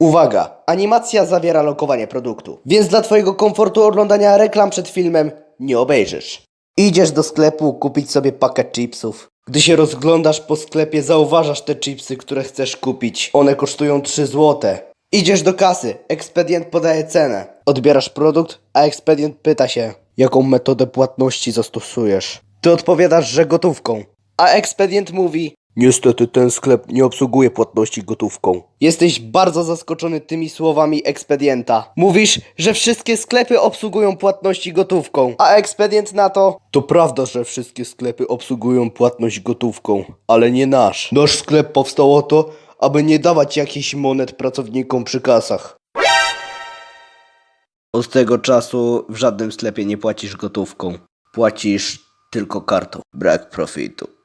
Uwaga! Animacja zawiera lokowanie produktu, więc dla Twojego komfortu oglądania reklam przed filmem nie obejrzysz. Idziesz do sklepu kupić sobie pakiet chipsów. Gdy się rozglądasz po sklepie, zauważasz te chipsy, które chcesz kupić. One kosztują 3 złote. Idziesz do kasy, ekspedient podaje cenę. Odbierasz produkt, a ekspedient pyta się, jaką metodę płatności zastosujesz. Ty odpowiadasz, że gotówką. A ekspedient mówi, Niestety ten sklep nie obsługuje płatności gotówką. Jesteś bardzo zaskoczony tymi słowami ekspedienta. Mówisz, że wszystkie sklepy obsługują płatności gotówką, a ekspedient na to. To prawda, że wszystkie sklepy obsługują płatność gotówką, ale nie nasz. Nasz sklep powstał o to, aby nie dawać jakichś monet pracownikom przy kasach. Od tego czasu w żadnym sklepie nie płacisz gotówką. Płacisz tylko kartą. Brak profitu.